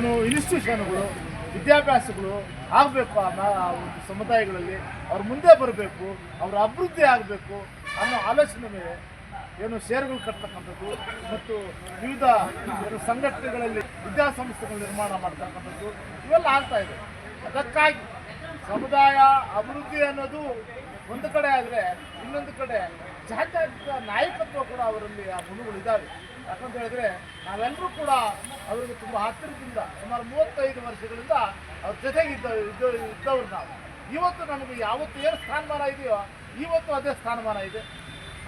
ಏನು ಇನ್ಸ್ಟಿಟ್ಯೂಷನ್ಗಳು, ವಿದ್ಯಾಭ್ಯಾಸಗಳು ಆಗಬೇಕು ಆ ಒಂದು ಸಮುದಾಯಗಳಲ್ಲಿ. ಅವ್ರು ಮುಂದೆ ಬರಬೇಕು, ಅವರ ಅಭಿವೃದ್ಧಿ ಆಗಬೇಕು ಅನ್ನೋ ಆಲೋಚನೆ ಮೇಲೆ ಏನು ಷೇರುಗಳು ಕಟ್ತಕ್ಕಂಥದ್ದು ಮತ್ತು ವಿವಿಧ ಏನು ಸಂಘಟನೆಗಳಲ್ಲಿ ವಿದ್ಯಾಸಂಸ್ಥೆಗಳು ನಿರ್ಮಾಣ ಮಾಡ್ತಕ್ಕಂಥದ್ದು ಇವೆಲ್ಲ ಆಗ್ತಾ ಇದೆ. ಅದಕ್ಕಾಗಿ ಸಮುದಾಯ ಅಭಿವೃದ್ಧಿ ಅನ್ನೋದು ಒಂದು ಕಡೆ ಆದರೆ ಇನ್ನೊಂದು ಕಡೆ ಜಾತ್ಯತೀತ ನಾಯಕತ್ವ ಕೂಡ ಅವರಲ್ಲಿ ಆ ಗುಣಗಳಿದ್ದಾವೆ ಯಾಕಂತ ಹೇಳಿದ್ರೆ ನಾವೆಲ್ಲರೂ ಕೂಡ ಅವರಿಗೆ ತುಂಬ ಹತ್ತಿರದಿಂದ ಸುಮಾರು ಮೂವತ್ತೈದು ವರ್ಷಗಳಿಂದ ಅವ್ರ ಜೊತೆಗಿದ್ದ ಇದ್ದ ಇದ್ದವ್ರು ನಾವು. ಇವತ್ತು ನಮಗೆ ಯಾವತ್ತು ಏನು ಸ್ಥಾನಮಾನ ಇದೆಯೋ ಇವತ್ತು ಅದೇ ಸ್ಥಾನಮಾನ ಇದೆ.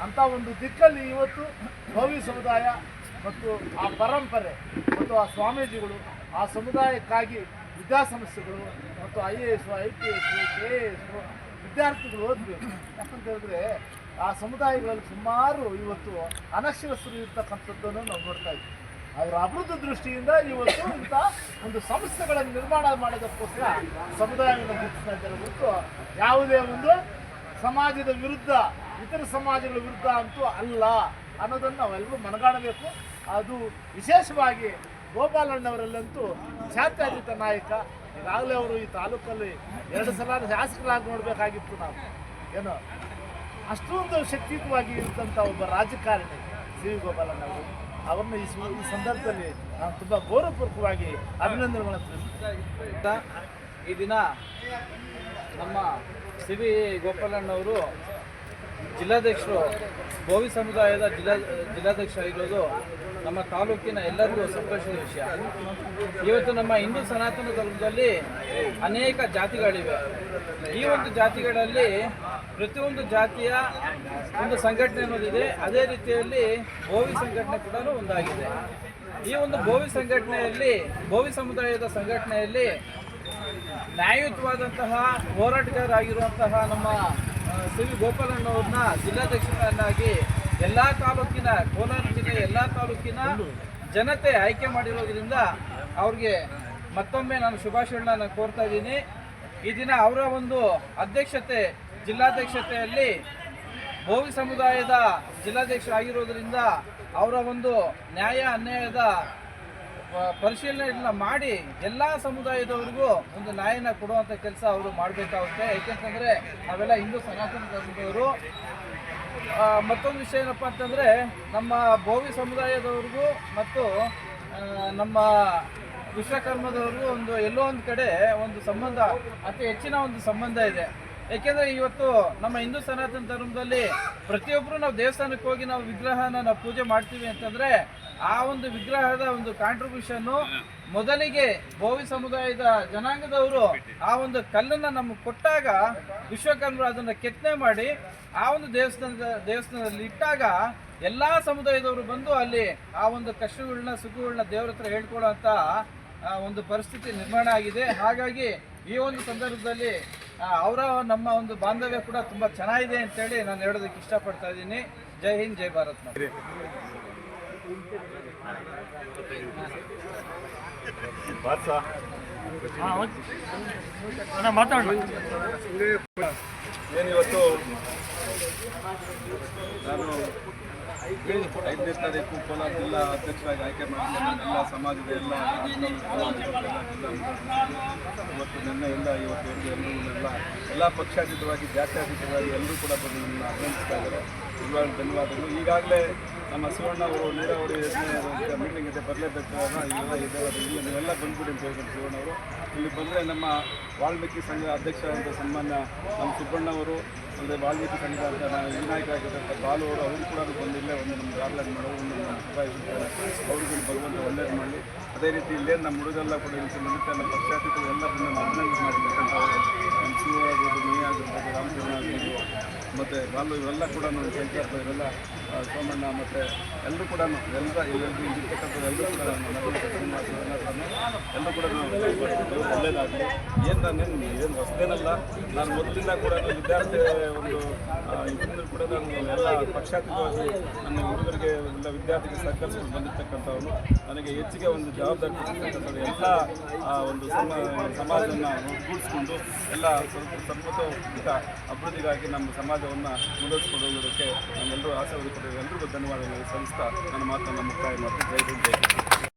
ಅಂಥ ಒಂದು ದಿಕ್ಕಲ್ಲಿ ಇವತ್ತು ಭವ್ಯ ಸಮುದಾಯ ಮತ್ತು ಆ ಪರಂಪರೆ ಮತ್ತು ಆ ಸ್ವಾಮೀಜಿಗಳು, ಆ ಸಮುದಾಯಕ್ಕಾಗಿ ವಿದ್ಯಾಸಂಸ್ಥೆಗಳು ಮತ್ತು I A S I P S K A S ವಿದ್ಯಾರ್ಥಿಗಳು ಓದಬೇಕು. ಯಾಕಂತ ಹೇಳಿದ್ರೆ ಆ ಸಮುದಾಯಗಳಲ್ಲಿ ಸುಮಾರು ಇವತ್ತು ಅನಕ್ಷರಸ್ಥರು ಇರ್ತಕ್ಕಂಥದ್ದನ್ನು ನಾವು ನೋಡ್ತಾ ಇದ್ವಿ. ಅವರ ಅಭಿವೃದ್ಧಿ ದೃಷ್ಟಿಯಿಂದ ಇವತ್ತು ಇಂಥ ಒಂದು ಸಂಸ್ಥೆಗಳನ್ನು ನಿರ್ಮಾಣ ಮಾಡೋದಕ್ಕೋಸ್ಕರ ಸಮುದಾಯವನ್ನು ಗುರುತಿಸ್ತಾ ಇದ್ದಾರೆ. ಹೊರತು ಯಾವುದೇ ಒಂದು ಸಮಾಜದ ವಿರುದ್ಧ, ಇತರ ಸಮಾಜಗಳ ವಿರುದ್ಧ ಅಂತೂ ಅಲ್ಲ ಅನ್ನೋದನ್ನು ನಾವೆಲ್ಲರೂ ಮನಗಾಣಬೇಕು ಅದು ವಿಶೇಷವಾಗಿ ಗೋಪಾಲಣ್ಣವರಲ್ಲಂತೂ ಜಾತ್ಯಾತೀತ ನಾಯಕ. ಈಗಾಗಲೇ ಅವರು ಈ ತಾಲೂಕಲ್ಲಿ ಎರಡು ಸಲ ಶಾಸಕರಾಗಿ ನೋಡಬೇಕಾಗಿತ್ತು ನಾವು. ಏನು? ಅಷ್ಟೊಂದು ಶಕ್ತಿಯುತವಾಗಿ ಇದ್ದಂಥ ಒಬ್ಬ ರಾಜಕಾರಣಿ ಸಿ ವಿ ಗೋಪಾಲಣ್ಣವರು ಅವ್ರನ್ನ ಈ ಈ ಸಂದರ್ಭದಲ್ಲಿ ನಾನು ತುಂಬ ಗೌರವಪೂರ್ವಕವಾಗಿ ಅಭಿನಂದನೆಗಳನ್ನು ಮಾಡುತ್ತೇನೆ ಈ ದಿನ ನಮ್ಮ ಸಿ ವಿ ಗೋಪಾಲಣ್ಣವರು ಜಿಲ್ಲಾಧ್ಯಕ್ಷರು, ಗೋವಿ ಸಮುದಾಯದ ಜಿಲ್ಲಾ ಜಿಲ್ಲಾಧ್ಯಕ್ಷ ನಮ್ಮ ತಾಲೂಕಿನ ಎಲ್ಲರಿಗೂ ಸಂತೋಷದ ವಿಷಯ. ಇವತ್ತು ನಮ್ಮ ಹಿಂದೂ ಸನಾತನ ಧರ್ಮದಲ್ಲಿ ಅನೇಕ ಜಾತಿಗಳಿವೆ. ಈ ಒಂದು ಜಾತಿಗಳಲ್ಲಿ ಪ್ರತಿಯೊಂದು ಜಾತಿಯ ಒಂದು ಸಂಘಟನೆ ಅನ್ನೋದಿದೆ. ಅದೇ ರೀತಿಯಲ್ಲಿ ಭೋವಿ ಸಂಘಟನೆ ಕೂಡ ಒಂದಾಗಿದೆ. ಈ ಒಂದು ಭೋವಿ ಸಂಘಟನೆಯಲ್ಲಿ, ಭೋವಿ ಸಮುದಾಯದ ಸಂಘಟನೆಯಲ್ಲಿ ನ್ಯಾಯಯುತವಾದಂತಹ ಹೋರಾಟಗಾರರಾಗಿರುವಂತಹ ನಮ್ಮ ಸಿ ವಿ ಗೋಪಾಲಣ್ಣವ್ರನ್ನ ಜಿಲ್ಲಾಧ್ಯಕ್ಷರನ್ನಾಗಿ ಎಲ್ಲ ತಾಲೂಕಿನ, ಕೋಲಾರ ಜಿಲ್ಲೆಯ ಎಲ್ಲ ತಾಲೂಕಿನ ಜನತೆ ಆಯ್ಕೆ ಮಾಡಿರೋದ್ರಿಂದ ಅವ್ರಿಗೆ ಮತ್ತೊಮ್ಮೆ ನಾನು ಶುಭಾಶಯಗಳನ್ನ ಕೋರ್ತಾ ಇದ್ದೀನಿ. ಈ ದಿನ ಅವರ ಒಂದು ಅಧ್ಯಕ್ಷತೆ, ಜಿಲ್ಲಾಧ್ಯಕ್ಷತೆಯಲ್ಲಿ ಭೋವಿ ಸಮುದಾಯದ ಜಿಲ್ಲಾಧ್ಯಕ್ಷ ಆಗಿರೋದ್ರಿಂದ ಅವರ ಒಂದು ನ್ಯಾಯ ಅನ್ಯಾಯದ ಆ, ಪರಿಶೀಲನೆಗಳನ್ನ ಮಾಡಿ ಎಲ್ಲ ಸಮುದಾಯದವರಿಗೂ ಒಂದು ನ್ಯಾಯನ ಕೊಡುವಂಥ ಕೆಲಸ ಅವರು ಮಾಡಬೇಕಾಗುತ್ತೆ. ಏಕೆಂತಂದರೆ ನಾವೆಲ್ಲ ಹಿಂದೂ ಸನಾತನ ಧರ್ಮದವರು. ಮತ್ತೊಂದು ವಿಷಯ ಏನಪ್ಪ ಅಂತಂದರೆ ನಮ್ಮ ಭೋವಿ ಸಮುದಾಯದವ್ರಿಗೂ ಮತ್ತು ನಮ್ಮ ವಿಶ್ವಕರ್ಮದವ್ರಿಗೂ ಒಂದು ಎಲ್ಲೋ ಒಂದು ಕಡೆ ಒಂದು ಸಂಬಂಧ ಅತಿ ಹೆಚ್ಚಿನ ಒಂದು ಸಂಬಂಧ ಇದೆ. ಯಾಕೆಂದರೆ ಇವತ್ತು ನಮ್ಮ ಹಿಂದೂ ಸನಾತನ ಧರ್ಮದಲ್ಲಿ ಪ್ರತಿಯೊಬ್ಬರು ನಾವು ದೇವಸ್ಥಾನಕ್ಕೆ ಹೋಗಿ ನಾವು ವಿಗ್ರಹನ ನಾವು ಪೂಜೆ ಮಾಡ್ತೀವಿ ಅಂತಂದ್ರೆ ಆ ಒಂದು ವಿಗ್ರಹದ ಒಂದು ಕಾಂಟ್ರಿಬ್ಯೂಷನ್ನು ಮೊದಲಿಗೆ ಭೋವಿ ಸಮುದಾಯದ ಜನಾಂಗದವರು ಆ ಒಂದು ಕಲ್ಲನ್ನು ನಮಗೆ ಕೊಟ್ಟಾಗ ವಿಶ್ವಕರ್ಮರು ಅದನ್ನು ಕೆತ್ತನೆ ಮಾಡಿ ಆ ಒಂದು ದೇವಸ್ಥಾನದ ದೇವಸ್ಥಾನದಲ್ಲಿ ಇಟ್ಟಾಗ ಎಲ್ಲ ಸಮುದಾಯದವರು ಬಂದು ಅಲ್ಲಿ ಆ ಒಂದು ಕಷ್ಟಗಳನ್ನ ಸುಖಗಳನ್ನ ದೇವರ ಹತ್ರ ಹೇಳ್ಕೊಳ್ಳೋ ಒಂದು ಪರಿಸ್ಥಿತಿ ನಿರ್ಮಾಣ ಆಗಿದೆ. ಹಾಗಾಗಿ ಈ ಒಂದು ಸಂದರ್ಭದಲ್ಲಿ ಅವರ ನಮ್ಮ ಒಂದು ಬಾಂಧವ್ಯ ಕೂಡ ತುಂಬ ಚೆನ್ನಾಗಿದೆ ಅಂತೇಳಿ ನಾನು ಹೇಳೋದಕ್ಕೆ ಇಷ್ಟಪಡ್ತಾ ಇದ್ದೀನಿ. ಜೈ ಹಿಂದ್ ಜೈ ಭಾರತ್. ಏನಿವತ್ತು? ನಾನು ಐದನೇ ತಾರೀಕು ಕೋಲಾರ ಜಿಲ್ಲಾ ಅಧ್ಯಕ್ಷರಾಗಿ ಆಯ್ಕೆ ಮಾಡಿದ ಎಲ್ಲ ಸಮಾಜದ ಎಲ್ಲ ಇವತ್ತು ನಿನ್ನೆಯಿಂದ ಇವತ್ತುವರೆಗೂ ಎಲ್ಲರೂ ಎಲ್ಲ ಪಕ್ಷಾತೀತವಾಗಿ ಜಾತ್ಯತೀತವಾಗಿ ಎಲ್ಲರೂ ಕೂಡ ಬಂದು ನನ್ನ ಅಭಿನಂದಿಸ್ತಾ ಇದ್ದಾರೆ ಧನ್ಯವಾದಗಳು. ಈಗಾಗಲೇ ನಮ್ಮ ಸುವರ್ಣ ಅವರು ನೀರಾವರಿ ಮೀಟಿಂಗ್ ಇದೆ ಬರಲೇಬೇಕು ಇವೆಲ್ಲ ಇದೆ ಇಲ್ಲಿ ನೀವೆಲ್ಲ ಬಂದ್ಬಿಡಿ ಅಂತ ಹೇಳ್ತಾರೆ ಸುವರ್ಣ ಅವರು ಇಲ್ಲಿ ಬಂದರೆ ನಮ್ಮ ವಾಲ್ಮೀಕಿ ಸಂಘದ ಅಧ್ಯಕ್ಷ ಅಂತ ಸನ್ಮಾನ್ಯ ನಮ್ಮ ಸುಬ್ಬಣ್ಣವರು ಅಂದರೆ ವಾಲ್ಮೀಕಿ ನಾವು ವಿನಾಯಕರಾಗಿರ್ತಕ್ಕಂಥ ಬಾಲು ಅವರು ಅವರು ಕೂಡ ಬಂದಿಲ್ಲೇ ಒಂದು ನಮ್ಮ ಗಾರ್ಲನ್ ಮಾಡೋ ಒಂದು ನಮ್ಮ ಅಭಿಪ್ರಾಯ ಅವ್ರಿಗೂ ಬರುವಂಥ ಒಳ್ಳೇದು ಮಾಡಿ ಅದೇ ರೀತಿ ಇಲ್ಲೇ ನಮ್ಮ ಹುಡುಗರೆಲ್ಲ ಕೂಡ ಇಲ್ಲಿ ಸಂಬಂಧಿತ ನಮ್ಮ ಪಕ್ಷಾತೀತರು ಎಲ್ಲರನ್ನ ಅಭಿನಂದನೆ ಮಾಡಿರ್ತಕ್ಕಂಥವ್ರು ನಮ್ಮ ಶಿವ ಆಗಿರ್ಬೋದು ಮೀ ಆಗಿರ್ಬೋದು ರಾಮಚಂದ್ರ ಆಗಿರ್ಬೋದು. ಮತ್ತು ಬಾಲು ಇವೆಲ್ಲ ಕೂಡ ನಮ್ಮ ಇವರೆಲ್ಲ ಸೋಮಣ್ಣ ಮತ್ತು ಎಲ್ಲರೂ ಕೂಡ ಎಲ್ಲ ಎಲ್ಲರಿಗೂ ಇರ್ತಕ್ಕಂಥ ಎಲ್ಲರೂ ಕೂಡ ಎಲ್ಲರೂ ಕೂಡ ನಾವು ಒಳ್ಳೇದಾಗಲಿ. ಏನು ನಾನು ಏನು ಹೊಸದೇನಲ್ಲ ನಾನು ಮೊದಲಿಂದ ಕೂಡ ವಿದ್ಯಾರ್ಥಿ ಒಂದು ಆ, ಕೂಡ ನಾನು ಎಲ್ಲ ಪಕ್ಷಾತೀತವಾಗಿ ನನ್ನ ಹುಡುಗರಿಗೆ ಎಲ್ಲ ವಿದ್ಯಾರ್ಥಿಗೆ ಸಹಕರಿಸ್ಕೊಂಡು ಬಂದಿರ್ತಕ್ಕಂಥವನು. ನನಗೆ ಹೆಚ್ಚಿಗೆ ಒಂದು ಜವಾಬ್ದಾರಿ ಕೊಟ್ಟಿರ್ತಕ್ಕಂಥದ್ದು ಎಲ್ಲ ಒಂದು ಸಮ ಸಮಾಜವನ್ನು ಒಗ್ಗೂಡಿಸ್ಕೊಂಡು ಎಲ್ಲ ಸ್ವಲ್ಪ ಸರ್ವತೋಮುಖ ಅಭಿವೃದ್ಧಿಗಾಗಿ ನಮ್ಮ ಸಮಾಜವನ್ನು ಮುಂದುವರಿಸ್ಕೊಂಡು ಹೋಗೋದಕ್ಕೆ ನಮ್ಮೆಲ್ಲರೂ ಆಸೆ ಹೊಂದಿಕೊಟ್ಟಿದ್ದೆ ಎಲ್ರಿಗೂ ಧನ್ಯವಾದಗಳು. ಸಲ್ಲಿಸ್ತಾ ನನ್ನ ಮಾತನ್ನು ಮುಕ್ತಾಯ ಮಾಡ್ತೀನಿ. ಜೈ ಜೈ.